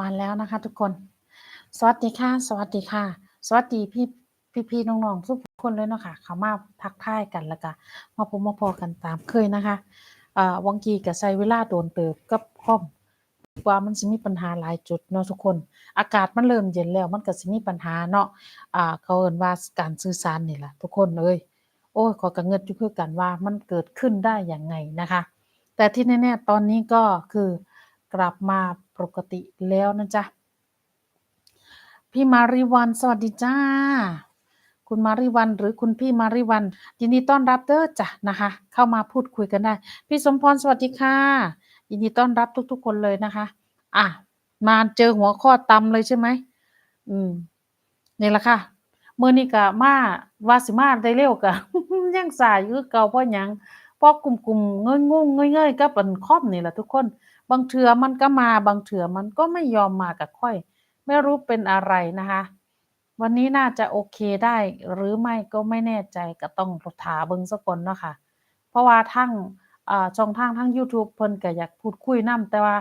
มาแล้วนะคะ ทุกคน สวัสดีค่ะ สวัสดีค่ะ สวัสดีพี่พี่พี่น้องๆทุกคนเลยเนาะค่ะ เขามาทักทายกันแล้วก็มาพบมาพอกันตามเคยนะคะอ่าวังกีก็ใช้เวลาโดนเติบกับคอมว่ามันสิมีปัญหาหลายจุดเนาะทุกคน อากาศมันเริ่มเย็นแล้วมันก็สิมีปัญหาเนาะอ่าเขาเอินว่าการสื่อสารนี่แหละทุกคนเอ้ยโอ้ยขอยก็เงิดอยู่คือกันว่ามันเกิดขึ้นได้อยังไงนะคะ แต่ที่แน่ๆตอนนี้ก็คือกลับมา ปกติแล้วนะจ๊ะ พี่มาริวันสวัสดีจ้า คุณมาริวันหรือคุณพี่มาริวัน ยินดีต้อนรับเด้อจ้ะนะคะ เข้ามาพูดคุยกันได้ พี่สมพรสวัสดีค่ะ ยินดีต้อนรับทุก ๆ คนเลยนะคะ อะ มาเจอหัวข้อตำเลยใช่ไหมอืมนี่แหละค่ะเมื่อนี้ก็มาวาสิมาได้เร็วกะยังสายยือเก่าเพราะหยังเพราะกลุ่มๆเงยงงเงยๆก็เป็นครอมนี่แหละทุกคน บางเถื่อมันก็มาบางเถื่อมันก็ไม่ยอมมากับค่อย ไม่รู้เป็นอะไรนะคะ วันนี้น่าจะโอเคได้หรือไม่ก็ไม่แน่ใจก็ต้องถาเบิงซะก่อนเนาะค่ะ เพราะว่าทั้งช่องทางทั้ง YouTube เพิ่นก็อยากพูดคุยนํแต่ว่า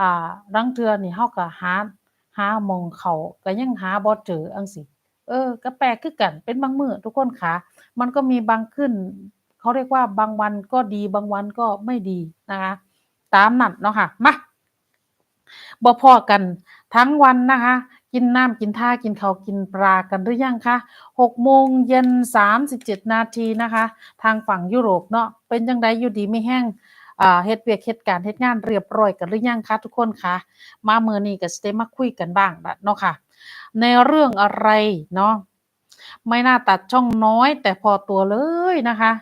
อ่าลังเทื่อนี่เฮาก็หาหามองเขาก็ยังหาบ่เจอจังซี้เออก็แปลกคือกันเป็นบางมือทุกคนค่ะมันก็มีบางขึ้น เขาเรียกว่าบางวันก็ดีบางวันก็ไม่ดีนะคะ ตามนั้นเนาะค่ะมาบ่พอกันทั้งวันนะคะ กินน้ำกินท่ากินข้าวกินปลากันหรือยังคะ6โมงเย็น37นาทีนะคะ ทางฝั่งยุโรปเนาะเป็นจังไดอยู่ดีไม่แห้งเฮ็ดเวียกเฮ็ดการเฮ็ดงานเรียบร้อยกันหรือยังคะทุกคนคะมาเมื้อนี้ก็สิได้มาคุยกันบ้างเนาะค่ะ ในเรื่องอะไรเนาะไม่น่าตัดช่องน้อยแต่พอตัวเลยนะคะ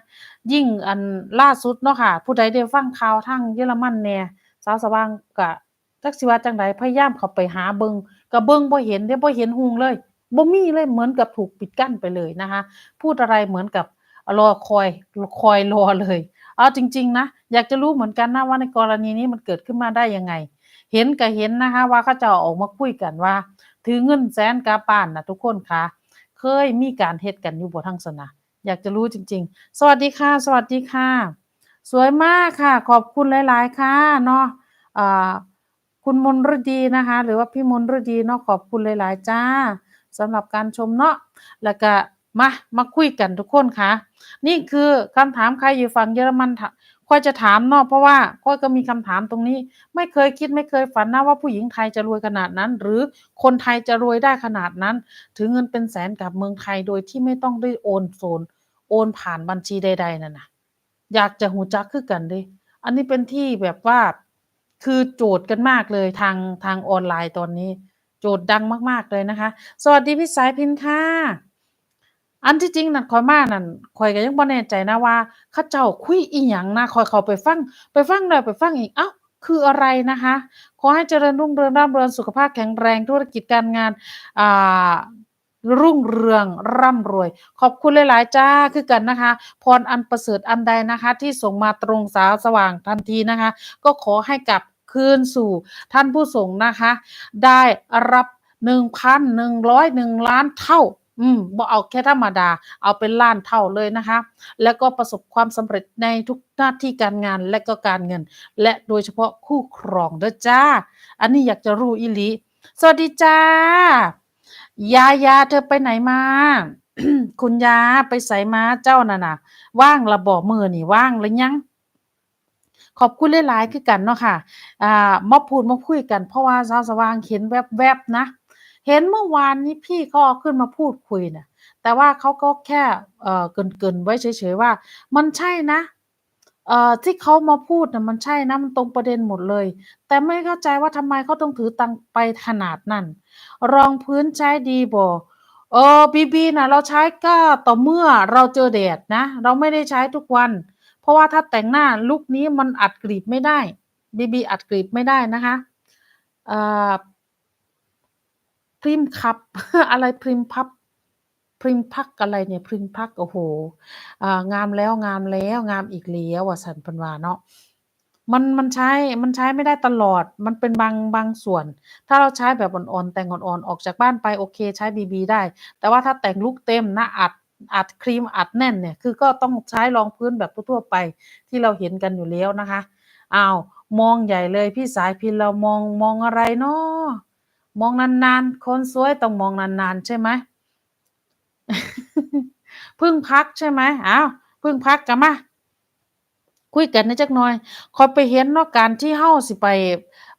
ยิ่งอันล่าสุดเนาะค่ะ ผู้ใดได้ฟังข่าวทางเยอรมันแหน่สาวสว่างก็จักสิว่าจังใดพยายามเข้าไปหาเบิงก็เบิงบ่เห็นเด้บ่เห็นหุงเลยบ่มีเลยเหมือนกับถูกปิดกั้นไปเลยนะคะ พูดอะไรเหมือนกับรอคอยคอยรอเลยเอาจริง ๆ นะ อยากจะรู้เหมือนกันนะว่าในกรณีนี้มันเกิดขึ้นมาได้ยังไง เห็นก็เห็นนะคะ ว่าเขาจะออกมาคุยกันว่า ถือเงินแสนกาปานนะทุกคนคะเคยมีการเฮ็ดกันอยู่บ่ทั้งสนะ อยากจะรู้จริง ๆ สวัสดีค่ะ สวัสดีค่ะ สวยมากค่ะ ขอบคุณหลาย ๆ ค่ะเนาะคุณมนฤดีนะคะ หรือว่าพี่มนฤดีเนาะขอบคุณหลาย ๆ จ้าสำหรับการชมเนาะแล้วก็มามาคุยกันทุกคนค่ะ นี่คือคำถามใครอยู่ฝั่งเยอรมันถ ค่อยจะถามเนาะเพราะว่าค่อยก็มีคำถามตรงนี้ ไม่เคยคิดไม่เคยฝันนะว่าผู้หญิงไทยจะรวยขนาดนั้น หรือคนไทยจะรวยได้ขนาดนั้น ถือเงินเป็นแสนกับเมืองไทยโดยที่ไม่ต้องได้โอนโซนโอนผ่านบัญชีใด ๆนั่นนะอยากจะหูจักคือกันด้อันนี้เป็นที่แบบว่าคือโจทย์กันมากเลยทางทางออนไลน์ตอนนี้ โจทย์ดังมาก ๆเลยนะคะ สวัสดีพี่สายพินค่ะ อันที่จริงนั่นข้อยมานั่นข้อยก็ยังบ่แน่ใจนะว่า เขาเจ้าคุยอิหยังนะ ข้อยเข้าไปฟัง ไปฟังแล้วไปฟังอีก อ้าว คืออะไรนะคะ ขอให้เจริญรุ่งเรืองร่ำรวยสุขภาพแข็งแรง ธุรกิจการงาน อ่า รุ่งเรืองร่ำรวย ขอบคุณหลาย ๆ จ้า คือกันนะคะ พรอันประเสริฐอันใดนะคะ ที่ส่งมาตรงสาวสว่างทันทีนะคะ ก็ขอให้กลับคืนสู่ท่านผู้ส่งนะคะ ได้รับ 1,101 ล้านเท่า อืมบ่เอาแค่ธรรมดา เอาเป็นล้านเท่าเลยนะคะ แล้วก็ประสบความสำเร็จในทุกหน้าที่การงานและก็การเงิน และโดยเฉพาะคู่ครองเด้อจ้า อันนี้อยากจะรู้อีหลีสวัสดีจ้ายายาเธอไปไหนมาคุณยาไปไสมาเจ้านั่นน่ะว่างละบ่มื้อนี้ว่างหรือยังขอบคุณหลายๆคือกันเนาะค่ะอ่ามาพูดมาคุยกันเพราะว่าสาวสว่างเห็นแวบๆนะ เห็นเมื่อวานนี้พี่เขาเอาขึ้นมาพูดคุยน่ะแต่ว่าเขาก็แค่เอ่อเกินๆไว้เฉยๆว่า มันใช่นะเอ่อที่เขามาพูดน่ะมันใช่นะมันตรงประเด็นหมดเลย แต่ไม่เข้าใจว่าทำไมเขาต้องถือตังไปขนาดนั้น รองพื้นใช้ดีบ่เออ BB น่ะเราใช้ก็ต่อเมื่อเราเจอแดดนะ เราไม่ได้ใช้ทุกวัน เพราะว่าถ้าแต่งหน้าลุกนี้มันอัดกลีบไม่ได้ BB อัดกลีบไม่ได้นะคะเอ่อ พริมคับ อะไรพริมพับพริมพักอะไรเนี่ยพริมพักโอ้โฮอ่างามแล้วงามแล้วงามอีกแล้วว่าซั่นเพิ่นวาเนาะมันมันใช้มันใช้ไม่ได้ตลอด มันเป็นบางบางส่วน ถ้าเราใช้แบบอ่อนๆแต่งอ่อนๆออกจากบ้านไปโอเคใช้ BB ได้ แต่ว่าถ้าแต่งลุกเต็มหน้าอัดอัดครีมอัดแน่นเนี่ยคือก็ต้องใช้รองพื้นแบบทั่วไปที่เราเห็นกันอยู่แล้วนะคะอ้าวมองใหญ่เลยพี่สายพินเรามองมองอะไรเนาะ มองนานๆ คนสวยต้องมองนานๆ ใช่ไหมพึ่งพักใช่ไหมอ้าวพึ่งพักกันมาคุยกันในจักหน่อยคอยไปเห็นเนาะการที่เฮ้าสิไป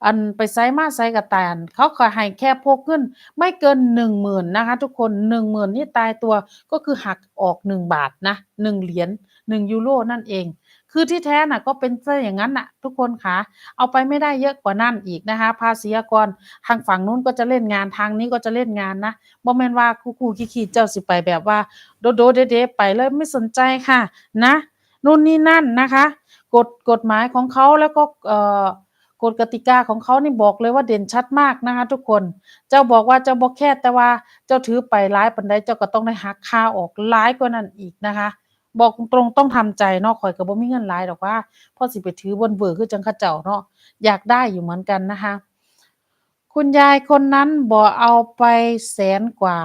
อันไปไสมาไสกับตานเขาก็ให้แค่พกเงินไม่เกิน10,000นนะคะ ทุกคน10,000นี่ตายตัวก็คือหักออก1บาทนะ1เหรียญ1ยูโรนั่นเอง คือที่แท้น่ะก็เป็นเสียอย่างงั้นน่ะ ทุกคนขาเอาไปไม่ได้เยอะกว่านั้นอีกนะคะ ภาษีอากรทางฝั่งนู้นก็จะเล่นงานทางนี้ก็จะเล่นงานนะบ่แม่นว่าคูๆขี้ๆเจ้าสิไปแบบว่า โดๆเด๊ๆไปเลยไม่สนใจค่ะนะนู่นนี่นั่นนะคะกฎกฎหมายของเขาแล้วก็เอ่อกฎกติกาของเขานี่บอกเลยว่าเด่นชัดมากนะคะ ทุกคน เจ้าบอกว่าเจ้าบ่แค่แต่ว่าเจ้าถือไปหลายปานใดเจ้าก็ต้องได้หักค่าออกหลายกว่านั้นอีกนะคะ บอกตรงๆต้องทำใจเนาะข้อยก็บ่มีเงินหลายดอกว่าพ่อสิไปถือบนเว่อร์คือจังเขาเจ้าเนาะอยากได้อยู่เหมือนกันนะคะคุณยายคนนั้นบ่เอาไปแสนกว่า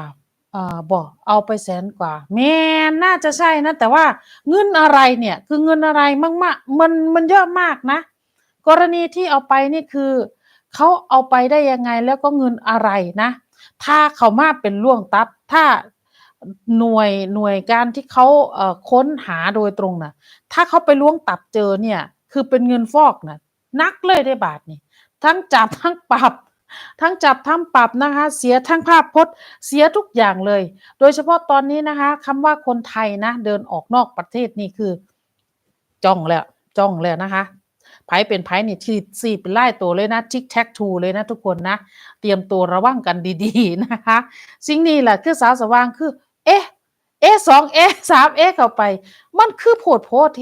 เอ่อบ่เอาไปแสนกว่าแม่นน่าจะใช่นะ แต่ว่าเงินอะไรเนี่ยคือเงินอะไรมากๆมันมันเยอะมากนะ กรณีที่เอาไปนี่คือเขาเอาไปได้ยังไงแล้วก็เงินอะไรนะ ถ้าเขามาเป็นล่วงตับถ้า หน่วยหน่วยการที่เขาเอ่อค้นหาโดยตรงน่ะถ้าเขาไปล้วงตับเจอเนี่ย คือเป็นเงินฟอกน่ะนักเลยได้บาทนี่ทั้งจับทั้งปรับ ทั้งจับทั้งปรับนะคะ เสียทั้งภาพพจน์เสียทุกอย่างเลย โดยเฉพาะตอนนี้นะคะคำว่าคนไทยนะ เดินออกนอกประเทศนี่คือ จ้องแล้วจ้องแล้วนะคะไผเป็นไผนี่ที่สี่เป็นไล่ตัวเลยนะทิกแท็กทูเลยนะทุกคนนะ เตรียมตัวระวังกันดีๆนะคะ สิ่งนี้แหละคือสาวสว่างคือ เอ๊ะเอสองเอสามเอเข้าไป มันคือโผดโพเท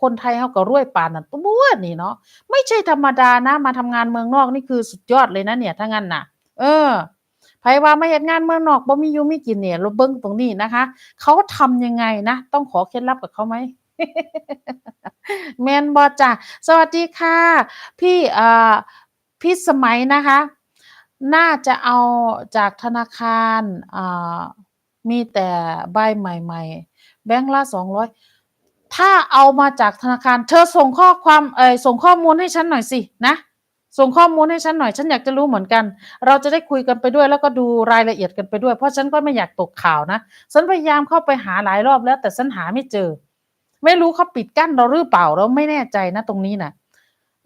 คนไทยเขาก็รวยปานนั้นตัวนี่เนาะไม่ใช่ธรรมดานะ มาทำงานเมืองนอกนี่คือสุดยอดเลยนะเนี่ยถ้างั้นน่ะเออไผว่ามาเฮ็ดงานเมืองนอกบ่มีอยู่มีกินเนี่ยเราเบิ่งตรงนี้นะคะ เขาทำยังไงนะ ต้องขอเคล็ดลับกับเขาไหมแมนบ่จ้ะสวัสดีค่ะ พี่เอ่อพี่สมัยนะคะ น่าจะเอาจากธนาคารอ่า มีแต่ใบใหม่ ๆ แบงค์ละ200ถ้าเอามาจากธนาคาร เธอส่งข้อความเอ่อส่งข้อมูลให้ฉันหน่อยสินะ ส่งข้อมูลให้ฉันหน่อย ฉันอยากจะรู้เหมือนกัน เราจะได้คุยกันไปด้วย แล้วก็ดูรายละเอียดกันไปด้วย เพราะฉันก็ไม่อยากตกข่าวนะ ฉันพยายามเข้าไปหาหลายรอบแล้ว แต่ฉันหาไม่เจอ ไม่รู้เขาปิดกั้นเราหรือเปล่าเราไม่แน่ใจนะตรงนี้นะ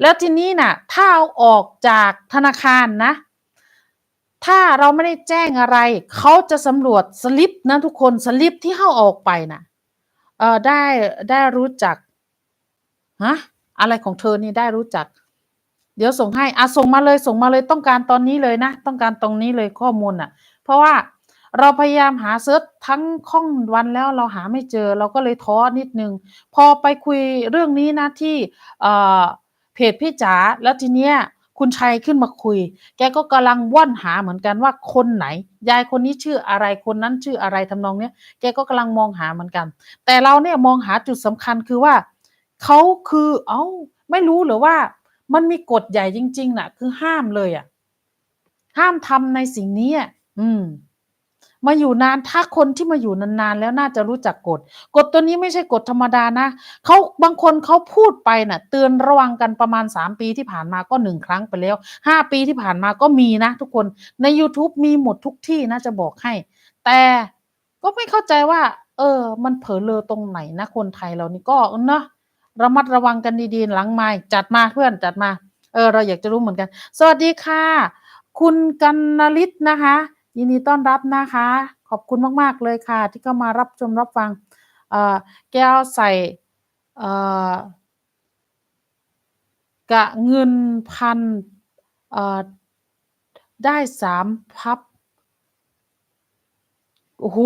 แล้วทีนี้น่ะ ถ้าเอาออกจากธนาคารนะ ถ้าเราไม่ได้แจ้งอะไร เขาจะสำรวจสลิปนะทุกคนสลิปที่เข้าออกไปนะเออได้ได้รู้จักฮะอะไรของเธอนี่ได้รู้จัก เดี๋ยวส่งให้อะส่งมาเลยส่งมาเลยต้องการตอนนี้เลยนะ ต้องการตรงนี้เลยข้อมูลน่ะ เพราะว่าเราพยายามหาเซิร์ชทั้งข้องวันแล้วเราหาไม่เจอเราก็เลยท้อนิดนึง พอไปคุยเรื่องนี้นะที่เเพจพี่จ๋าแล้วทีเนี้ย คุณชัยขึ้นมาคุย แกก็กำลังว่อนหาเหมือนกันว่าคนไหน ยายคนนี้ชื่ออะไรคนนั้นชื่ออะไรทำนองเนี้ยแกก็กำลังมองหาเหมือนกัน แต่เราเนี่ยมองหาจุดสำคัญคือว่าเขาคือเอ้าไม่รู้หรือว่ามันมีกฎใหญ่จริงๆน่ะ คือห้ามเลยอะ ห้ามทำในสิ่งนี้อะอืม มาอยู่นานถ้าคนที่มาอยู่นานๆ แล้วน่าจะรู้จักกฎกฎตัวนี้ไม่ใช่กฎธรรมดานะเขาบางคนเขาพูดไปน่ะ เตือนระวังกันประมาณ 3 ปีที่ผ่านมาก็หนึ่งครั้งไปแล้ว 5 ปีที่ผ่านมาก็มีนะ ทุกคนใน YouTube มีหมดทุกที่นะจะบอกให้ แต่ก็ไม่เข้าใจว่า เออ มันเผลอเลอตรงไหนนะคนไทยเรานี่ก็เนาะระมัดระวังกันดีๆหลังไม้จัดมาเพื่อนจัดมา เออ เราอยากจะรู้เหมือนกัน สวัสดีค่ะ คุณกันนลิศนะคะ ยินดีต้อนรับนะคะ ขอบคุณมาก ๆ เลยค่ะ ที่เข้ามารับชมรับฟังแก้วใส่กะเงินพันได้สามพับ โอ้โห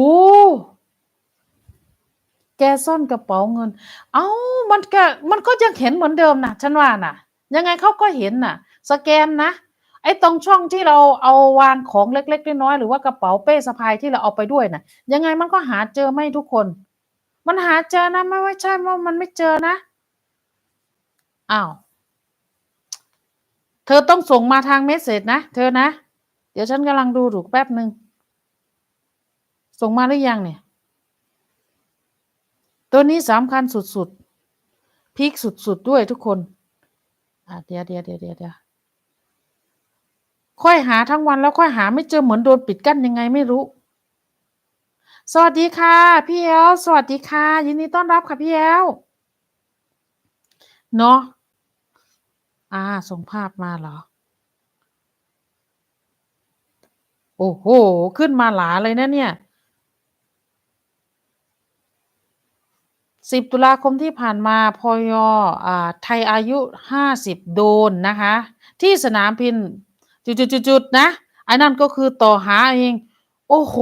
แกซ่อนกระเป๋าเงิน เอ้า มันก็มันก็ยังเห็นเหมือนเดิมนะฉันว่าน่ะยังไงเขาก็เห็นน่ะ สแกนนะ ไอ้ตรงช่องที่เราเอาวางของเล็ก ๆ น้อยๆหรือว่ากระเป๋าเป้สะพายที่เราเอาไปด้วยน่ะ ยังไงมันก็หาเจอไม่ทุกคน มันหาเจอนะไม่ว่าใช่ว่ามันไม่เจอนะอ้าวเธอต้องส่งมาทางเมสเซจนะเธอนะ เดี๋ยวฉันกำลังดูถูกแป๊บหนึ่งส่งมาหรือยังเนี่ย ตัวนี้สำคัญสุดๆพีคสุดๆด้วยทุกคนอะเดี๋ยวเดี๋ยวเดี๋ยวเดี๋ยว ค่อยหาทั้งวันแล้วค่อยหาไม่เจอเหมือนโดนปิดกั้นยังไงไม่รู้ สวัสดีค่ะ พี่แอลสวัสดีค่ะ ยินดีต้อนรับค่ะพี่แอลเนาะอ่าส่งภาพมาเหรอ โอ้โห ขึ้นมาหลาเลยนะเนี่ย10ตุลาคมที่ผ่านมาพยอ่าไทยอายุ50โดนนะคะ ที่สนามบิน จุดๆๆนะไอ้นั่นก็คือต่อหาเอง โอ้โห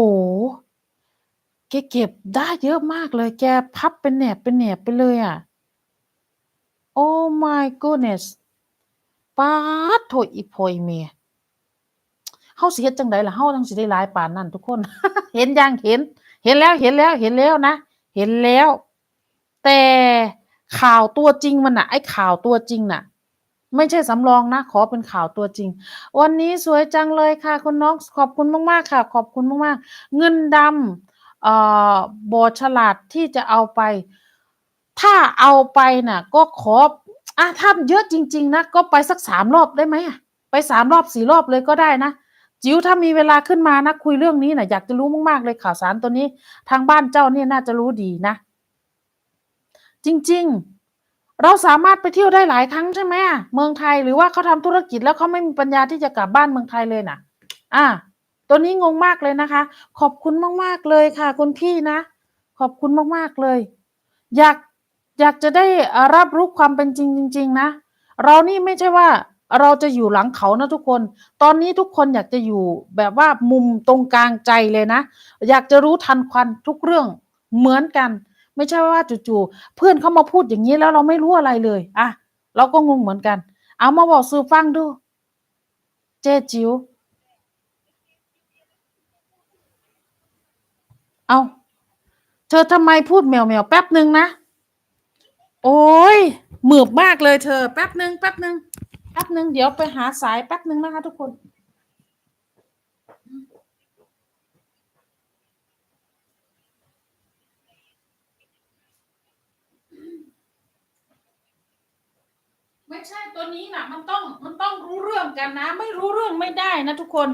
แกเก็บได้เยอะมากเลย แกพับเป็นแหนบเป็นแหนบไปเลยอะ Oh my goodness ปาดโถอีพออีแม่เฮาสิเฮ็ดจังใดล่ะเฮาจั่งสิได้หลายปานนั้นทุกคน เห็นยังเห็น เห็นแล้วเห็นแล้วเห็นแล้วนะ เห็นแล้ว แต่ข่าวตัวจริงมันน่ะ ไอ้ข่าวตัวจริงน่ะ ไม่ใช่สำรองนะ ขอเป็นข่าวตัวจริง วันนี้สวยจังเลยค่ะคุณน้องขอบคุณมากๆค่ะ ขอบคุณมากๆ เงินดำเอ่อบ่ฉลาดที่จะเอาไป ถ้าเอาไปน่ะ ก็ขออะถ้าเยอะจริง ๆนะก็ไปสัก3รอบได้ไหมอะไป3รอบ4รอบเลยก็ได้นะจิ๋วถ้ามีเวลาขึ้นมานะคุยเรื่องนี้น่ะอยากจะรู้มากๆเลยข่าวสารตัวนี้ ทางบ้านเจ้าเนี่ยน่าจะรู้ดีนะ จริง ๆ เราสามารถไปเที่ยวได้หลายครั้งใช่ไหมเมืองไทยหรือว่าเขาทำธุรกิจแล้วเขาไม่มีปัญญาที่จะกลับบ้านเมืองไทยเลยน่ะอ่า ตัวนี้งงมากเลยนะคะ ขอบคุณมากๆเลยค่ะ คุณพี่นะ ขอบคุณมากๆเลย อยากอยากจะได้รับรู้ความเป็นจริงจริง ๆ นะ เรานี่ไม่ใช่ว่าเราจะอยู่หลังเขานะทุกคน ตอนนี้ทุกคนอยากจะอยู่แบบว่ามุมตรงกลางใจเลยนะ อยากจะรู้ทันควันทุกเรื่องเหมือนกัน ไม่ใช่ว่าจู่ๆเพื่อนเขามาพูดอย่างงี้แล้วเราไม่รู้อะไรเลยอะเราก็งงเหมือนกัน เอามาเว้าสู่ฟังดู เจ๊จิ๋วอ้าเธอทำไมพูดแหมวๆแป๊บหนึ่งนะ โอ๊ยหมือบมากเลยเธอ แป๊บหนึ่งแป๊บหนึ่งแป๊บหนึ่งเดี๋ยวไปหาสายแป๊บหนึ่งนะคะทุกคน ใช่ตัวนี้น่ะมันต้องมันต้องรู้เรื่องกันนะ ไม่รู้เรื่องไม่ได้นะทุกคน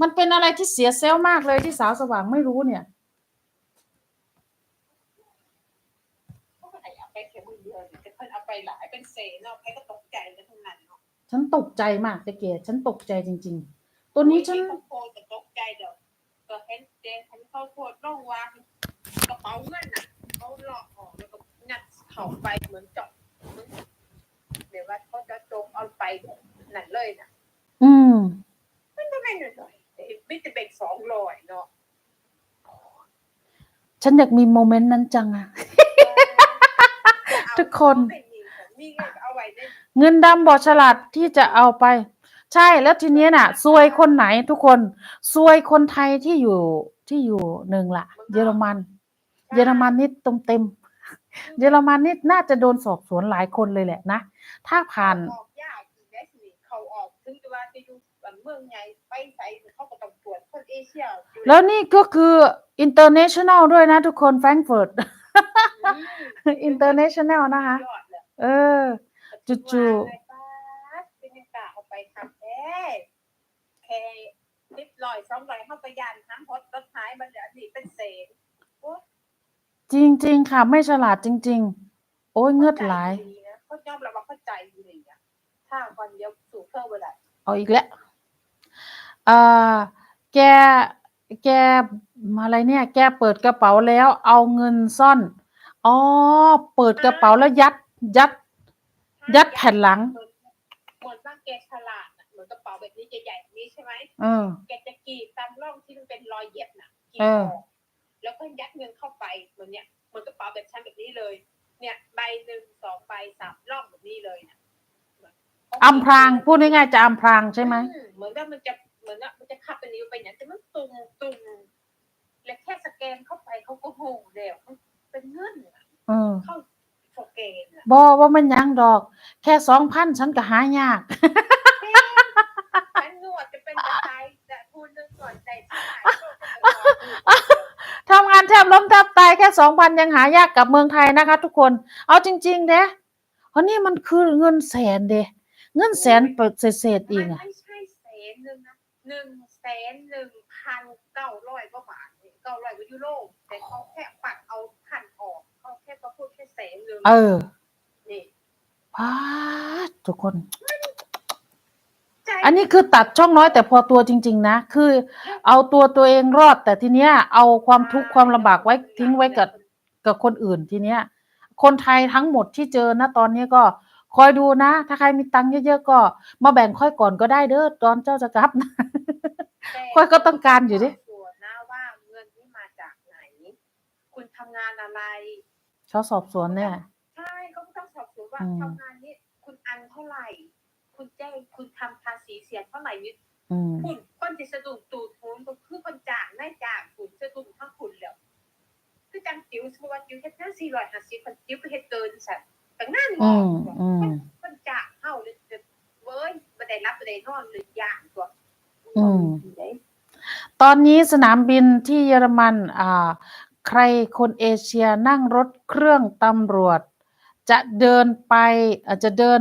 มันเป็นอะไรที่เสียเซลล์มากเลยที่สาวสว่างไม่รู้เนี่ยเขาก็ให้เอาไปแค่มือเดียวเนี่ยแต่เพิ่นเอาไปหลายเป็นเศษเนาะใครก็ตกใจกันทั้งนั้นเนาะฉันตกใจมากเจ๊เกดฉันตกใจจริง ๆ ตัวนี้ฉันเขาโพสต์ก็ตกใจเด้อก็เห็นเจนเห็นเขาโพสต์ลงว่ากระเป๋าเงินน่ะเขาหลอกออกแล้วก็งัดเข้าไปเหมือนเจาะเหมือน เดี๋ยวว่าเขาจะจงเอาไปนั่นเลยน่ะอืมมันก็ไม่หน่อยๆแต่ไม่จะเป็นสองร้อยเนาะฉันอยากมีโมเมนต์นั้นจังอะทุกคนไม่มีของมีเงินก็เอาไว้ในเงินดำบอฉลาดที่จะเอาไป ใช่แล้วทีเนี้ยน่ะซวยคนไหนทุกคนซวยคนไทยที่อยู่ที่อยู่หนึ่งละเยอรมัน เยอรมันนี่ตรงเต็ม เยอรมันนี่น่าจะโดนสอบสวนหลายคนเลยแหละนะ ถ้าผ่านออกยากอีกได้สิเขาออกถึงจะว่าจะอยู่เมืองใหญ่ไปใส่เขาก็ต้องตรวจคนเอเชียอยู่แล้วนี่ก็คือ international ด้วยนะทุกคนแฟรงก์เฟิร์ตอืม international นะคะยอดเลยเออจู่ว่าไงป้าเป็นยังกะเอาไปทำแท้แค่นิดลอยสองลอยเข้าไปยันน้ำพดรถท้ายมันเดี๋ยวนี้เป็นเศษโอ้ย จริง ๆ ค่ะ ไม่ฉลาดจริง ๆ โอ้ยเงือดไหลายเข้ใจดีนะเขายอมรับว่าเข้าใจดีเลยอะถ้าวันเดียวสู่เครื่องเวลาเอาอีกแล้วเอ่อแก แกอะไรเนี่ย แกเปิดกระเป๋าแล้ว เอาเงินซ่อน อ๋อ เปิดกระเป๋าแล้วยัด ยัด ยัดแผ่นหลัง เหมือนเหมือนว่าแกฉลาดอะเหมือนกระเป๋าแบบนี้จะใหญ่ๆนี้ใช่ไหม เออ แกจะกรีดตามร่องที่มันเป็นรอยเหยียบน่ะกรีดเออออก แล้วก็ยัดเงินเข้าไปเหมือนเนี้ยเหมือนกระเป๋าแบบชั้นแบบนี้เลย เนี่ยใบหนึ่งสองใบสามร่องแบบนี้เลยนะอำพรางพูดง่ายๆจะอำพรางใช่ไหมอืเหมือนว่ามันจะเหมือนว่ามันจะขับไปนิ้วไปเนี่ยแต่มันตุงตุงแล้วแค่สแกนเข้าไปเขาก็โหเดียวมันเป็นเงินอะเออเข้าสแกนอะบอว่ามันหยังดอก แค่สองพันฉันก็หายาก ฉันนวดจะเป็นกระชายแต่พูดเรื่องก่อนใจที่หายก็จะไปรอดู ทำงานแทบล้มแทบตายแค่ สองพันยังหายากกับเมืองไทยนะคะ ทุกคน เอาจริงๆเด้เพราะนี่มันคือเงินแสนเด้เงินแสนเปิดเศษๆอีกมันอะไม่ใช่แสนหหนึ่งนะหนึ่งแสนหนึ่งพันเก้าร้อยกว่าบาทเก้าร้อยกว่ายูโรแต่เขาแค่ปัดเอาพันออกเขาแค่ก็พูดแค่แสนหนึ่งเออนี่พาดทุกคนใจ อันนี้คือตัดช่องน้อยแต่พอตัวจริง ๆ นะ คือ เอาตัวตัวเองรอด แต่ทีเนี้ย เอาความทุกข์ความลำบากไว้ทิ้งไว้กับกับคนอื่นทีเนี้ย คนไทยทั้งหมดที่เจอนะตอนนี้ก็คอยดูนะ ถ้าใครมีตังค์เยอะๆก็ มาแบ่งค่อยก่อนก็ได้เด้อตอนเจ้าจะกลับนะแต่ค่อยก็ต้องการอยู่ดิ ตรวจนะว่าเงินที่มาจากไหน คุณทำงานอะไรเขาสอบสวนเนี่ย ใช่เขาก็ต้องสอบสวนว่าอืม ทำงานนี้คุณอันเท่าไหร่ คุณแจ้งคุณทำภาษีเสียเท่าไหร่นี่อืมคุณคนจะสะดุ้งตูดคุณก็คือคนจ่างได้จ่างคุณสะดุ้งทั้งคุณแล้วคือจังจิ๋วสมมติว่าจิ๋วเฮ็ดหน้าสี่ร้อยห้าสิบคนจิ๋วไปเฮ็ดเกินสัตว์แต่งานงอือมอืมคนจ่างเฮาเลยจะเว้ยบ่ได้รับบ่ได้นอนเลยย่างตัวอืมตอนนี้สนามบินที่เยอรมัน อ่า ใครคนเอเชียนั่งรถเครื่องตำรวจ จะเดินไปอาจจะเดิน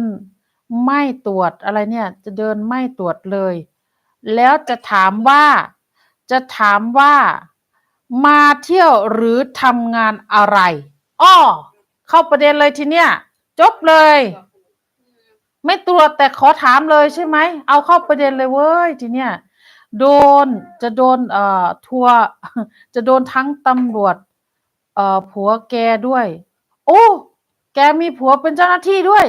ไม่ตรวจอะไรเนี่ย จะเดินไม่ตรวจเลย แล้วจะถามว่า จะถามว่า มาเที่ยวหรือทำงานอะไรอ้อเข้าประเด็นเลยทีเนี้ยจบเลย ไม่ตรวจแต่ขอถามเลยใช่ไหมเอาเข้าประเด็นเลยเว้ยทีเนี้ยโดนจะโดนเอ่อทัวจะโดนทั้งตำรวจเอ่อผัวแกด้วย โอ้ แกมีผัวเป็นเจ้าหน้าที่ด้วย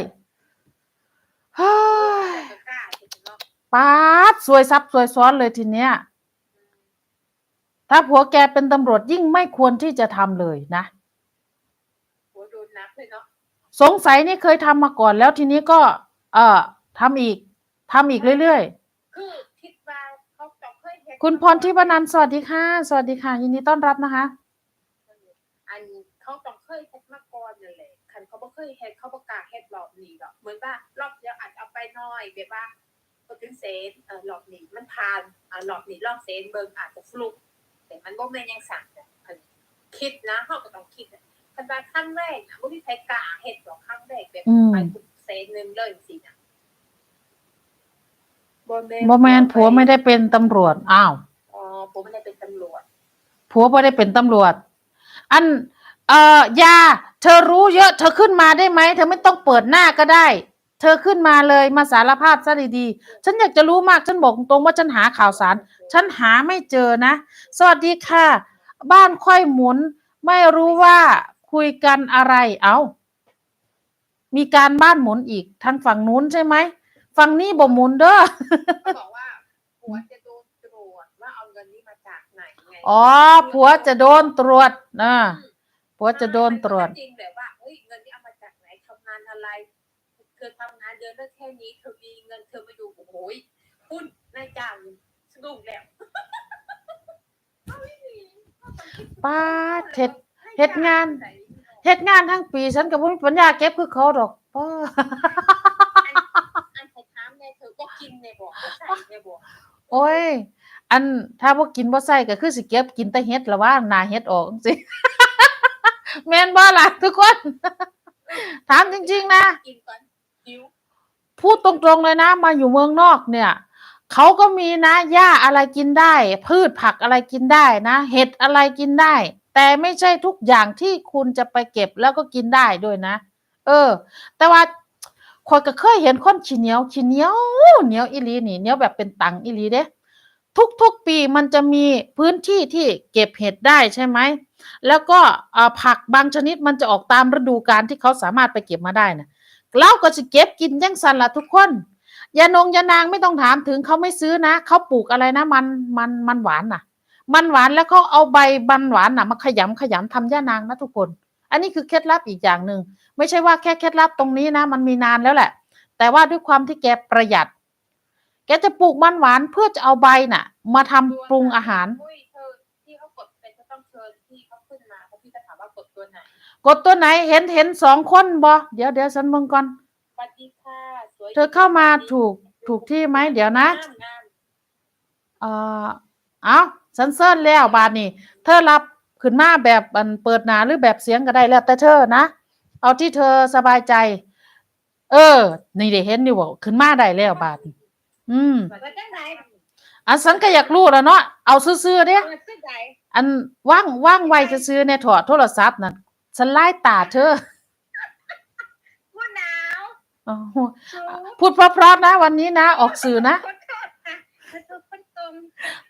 เฮ้ยป๊าดสวยซับสวยซ้อนเลยทีเนี้ย ถ้าผัวแกเป็นตำรวจยิ่งไม่ควรที่จะทำเลยนะหัวโดนนับเลยเนาะสงสัยนี่เคยทำมาก่อนแล้วทีนี้ก็ เอ่อทำอีกทำอีกเรื่อยๆคือคิดว่าเขาต้องเคยเฮ็ดคุณพรทิพนันท์สวัสดีค่ะ สวัสดีค่ะ ยินดีต้อนรับนะคะ อันเขาต้องเคยเฮ็ดมาก่อนนั่นแหละคันเขาบ่เคยเฮ็ดเขาบ่กล้าเฮ็ดรอบนี้หรอกเหมือนว่ารอบ ไปน้อยแบบว่าพอถึงเซนเออรอบนี้มันผ่านอ่ารอบนี้รอบเซนเบิ่งอาจจะฟลุกแต่มันบ่แม่นยังสั่งอะคันคิดนะเฮาก็ต้องคิดอะคันว่าครั้งแรกน่ะบ่มีใครกล้าเฮ็ดหรอกครั้งแรกแบบอืมไปทุกเซนหนึงเลยสินะบ่แม่นบอแมนผัวไม่ได้เป็นตำรวจอ้าวอ๋อผมไม่ได้เป็นตำรวจผัวไม่ได้เป็นตำรวจ อัน เอ่อยา เธอรู้เยอะ เธอขึ้นมาได้ไหมเธอไม่ต้องเปิดหน้าก็ได้ เธอขึ้นมาเลยมาสารภาพซะดีๆ ฉันอยากจะรู้มาก ฉันบอกตรงๆว่าฉันหาข่าวสาร ฉันหาไม่เจอนะ สวัสดีค่ะ บ้านค่อยหมุน ไม่รู้ว่าคุยกันอะไร เอามีการบ้านหมุนอีกทางฝั่งนู้นใช่ไหม ฝั่งนี้บ่หมุนเด้อเขาบอกว่าผัวจะโดนตรวจว่าเอาเงินนี้มาจากไหนไงอ๋อ ผัวจะโดนตรวจนะผัวจะโดนตรวจ จริงแบบว่า เธอทำงานเดือนละแค่นี้เธอมีเงินเธอมาอยู่โอ้โหยคุณนายจ้างสะดุ้งแล้วเอาไม่มีป้าดเฮ็ดเฮ็ดงานเฮ็ดงานทั้งปีฉันก็บ่มีปัญญาเก็บคือเขาดอกป้าอันไทยถามในเธอก็กินในบอกก็ใส่ในบอกโอ้ย อันถ้าบ่กินบ่ใส่ก็คือสิเก็บกินแต่เฮ็ดละว่าหน้าเฮ็ดออกจังซี่แม่นบ่ล่ะทุกคน ถามจริง ๆ นะกินก่อนหิว พูดตรงๆเลยนะ มาอยู่เมืองนอกเนี่ยเขาก็มีนะหญ้าอะไรกินได้ พืชผักอะไรกินได้นะ เห็ดอะไรกินได้ แต่ไม่ใช่ทุกอย่างที่คุณจะไปเก็บแล้วก็กินได้ด้วยนะ เออ แต่ว่าคอยก็เคยเห็นคนขี้เหนียวขี้เหนียวเหนียวอีหลีนี่เหนียวแบบเป็นตังอีหลีเด้ทุกๆปีมันจะมีพื้นที่ที่เก็บเห็ดได้ใช่ไหมแล้วก็ผักบางชนิดมันจะออกตามฤดูกาลที่เขาสามารถไปเก็บมาได้นะ เราก็จะเก็บกินจังสันละทุกคนยานงยานางไม่ต้องถามถึงเขาไม่ซื้อนะเขาปลูกอะไรนะมันมันมันหวานน่ะ มันหวานแล้วเขาเอาใบมันหวานน่ะมาขยำขยำทำย่านางนะทุกคน อันนี้คือเคล็ดลับอีกอย่างหนึ่งไม่ใช่ว่าแค่เคล็ดลับตรงนี้นะ มันมีนานแล้วแหละ แต่ว่าด้วยความที่แกประหยัด แกจะปลูกมันหวานเพื่อจะเอาใบน่ะ มาทำปรุงอาหาร กดตัวไหนเห็นเห็นสองคนบอเดี๋ยวเดี๋ยวฉันเบิ่งก่อน สวัสดีค่ะสวยเธอเข้ามาถูกถูกที่ไหมเดี๋ยวนะ งามงามเอ่อเอาซันเซิร์แล้วบาทนี่เธอรับขึ้นมาแบบอันเปิดหนาหรือแบบเสียงก็ได้แล้วแต่เธอนะ เอาที่เธอสบายใจ เออ นี่ได้เห็นอยู่บอกขึ้นมาได้แล้วบาทนี่อืมมาจากไหนอันฉันก็อยากรู้แล้วเนาะเอาซื่อๆเด้เอาเงินซื้อใดอันว่างว่างไว้ซื่อๆเนี่ยถอดโทรศัพท์น่ะ ฉันไล่ตาเธอผู้หนาวอ๋อชูพูดเพราะๆนะวันนี้นะ ออกสื่อนะขอโทษค่ะขอโทษคนตรง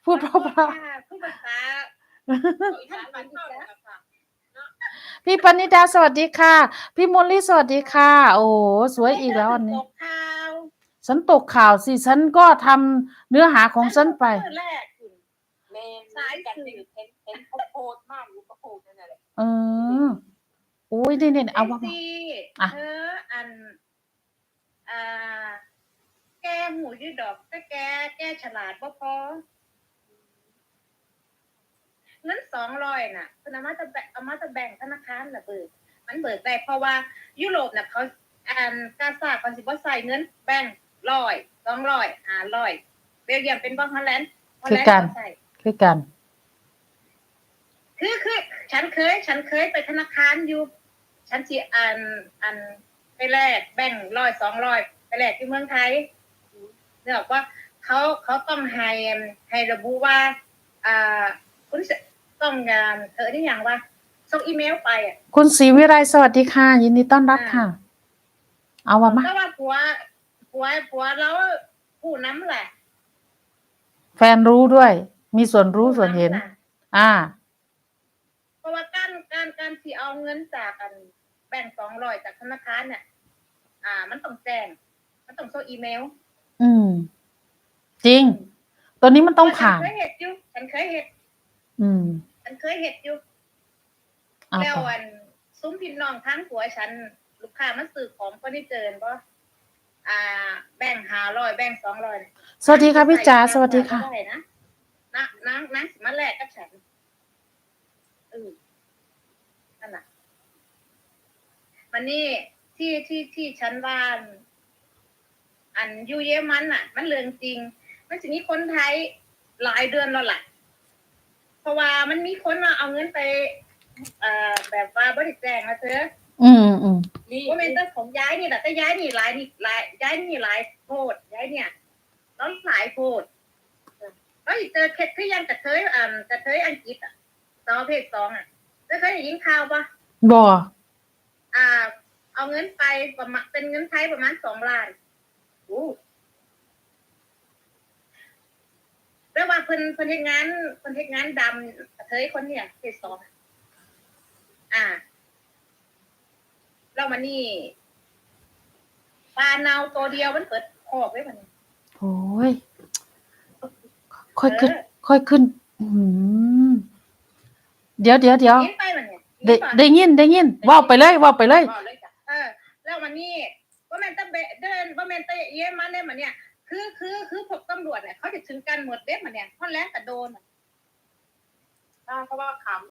พูดเพราะค่ะผู้ภาษาอีสานบ้านเฮาเนี่ยค่ะๆพี่ปณิดาสวัสดีค่ะ พี่มลลี่สวัสดีค่ะ โอ้โหสวยอีกแล้ววันนี้ตกข่าวฉันตกข่าวสิฉันก็ทำเนื้อหาของฉันไปมื้อแรกคุณแม่นสายกันที่เห็นเห็นเขาโพสต์มากอยู่ก็โพสต์นั่นแหละเออโอ้ยนี่นี่เอาว่าไซีอะเธออันอ่าแกหูอยืดดอกแต่แกแกฉลาดบ่พอเงินสองร้อยน่ะคุณเอามาจะแบ่งเอามาจะแบ่งธนาคารน่ะเบิกมันเบิกได้เพราะว่ายุโรปน่ะเขาอันกาซาเขาสิบ่ใส่เงินแบ่งร้อยสองร้อยห้าร้อยเบลเยียมเป็นบ้องฮอลแลนด์ฮอลแลนด์เขาใส่ คือกัน คือคือฉันเคย ฉันเคยไปธนาคารอยู่ ฉันสิอ่านอันไปแลกแบ่งร้อยสองร้อยไปแลกที่เมืองไทยเนี่ยบอกว่าเขาเขาต้องให้ให้ระบุว่าอ่าคุณจะต้องงานเธอได้อย่างว่าส่งอีเมลไปอะคุณศรีวิไลสวัสดีค่ะ ยินดีต้อนรับค่ะ เอาว่ามาก็ว่าผัวผัวผัวแล้วผู้น้ำแหละ แฟนรู้ด้วย มีส่วนรู้ส่วนเห็นผู้ำะอ่า เพราะว่าการการการที่เอาเงินจากอัน แบ่งสองร้อยจากธนาคารเนี่ยอ่า มันต้องแจ้ง มันต้องส่งอีเมล อืม จริง ตัวนี้มันต้องผ่านฉันเคยเห็ดอยู่ฉันเคยเห็ดอืม ฉันเคยเห็ดอยู่เอาแล้วต่ออันซุ้มพี่น้องทั้งผัวฉัน ลูกค้ามาซื้อของก็ได้เจอบ่อ่า แบ่งห้าร้อยแบ่งสองร้อยสวัสดีค่ะพี่จ๋าสวัสดีค่ะได้นะนะนะนะมาแลกกับฉันเออนั่นน่ะ มันนี่ที่ที่ที่ฉันว่าอันอยูเยอรมันอะ มันเรื่องจริง มันจะมีคนไทยหลายเดือนแล้วแหละเพราะว่ามันมีคนมาเอาเงินไป เอ่อแบบว่าบริแจงมาเถอะอืมอืมนี่ว่าเป็นเรื่องของย้ายนี่แหละแต่ย้ายนี่หลายนี่หลายย้ายนี่หลายโพดย้ายเนี่ยต้องหลายโพดก็อีกเจอเคสคือยังกระเทยอ่ากระเทยอังกฤษอะสองเพศสองอะแล้วเคยได้ยินข่าวปะบ่อ่า เอาเงินไปประมาณเป็นเงินไทยประมาณสองล้านโอ้แล้วว่าเพิ่นเพิ่นเฮ็ดงานเพิ่นเฮ็ดงานดำกระเทยคนเนี่ยเพศสองอะอ่าแล้วมันนี่ปลาเนาตัวเดียวมันเปิดคอกไว้มันโอ้ยค่อยขึ้น ค่อยขึ้นอืมเดี๋ยวเดี๋ยวเดี๋ยวเห็นไปมันเนี่ยได้เห็นปะได้ยินได้ยินเว่าไปเลยเว่าไปเลย มานนี่ว่าแมนตะเบเดินว่าแมนตะเยี่ยมาเนี่ยมันเนี่ยคือคือคือพวกตำรวจเนี่ยเขาจะถึงกันหมดเด็มันเนี่ยเพราะแรงแต่โดนอะถ้าเพราะว่าขำ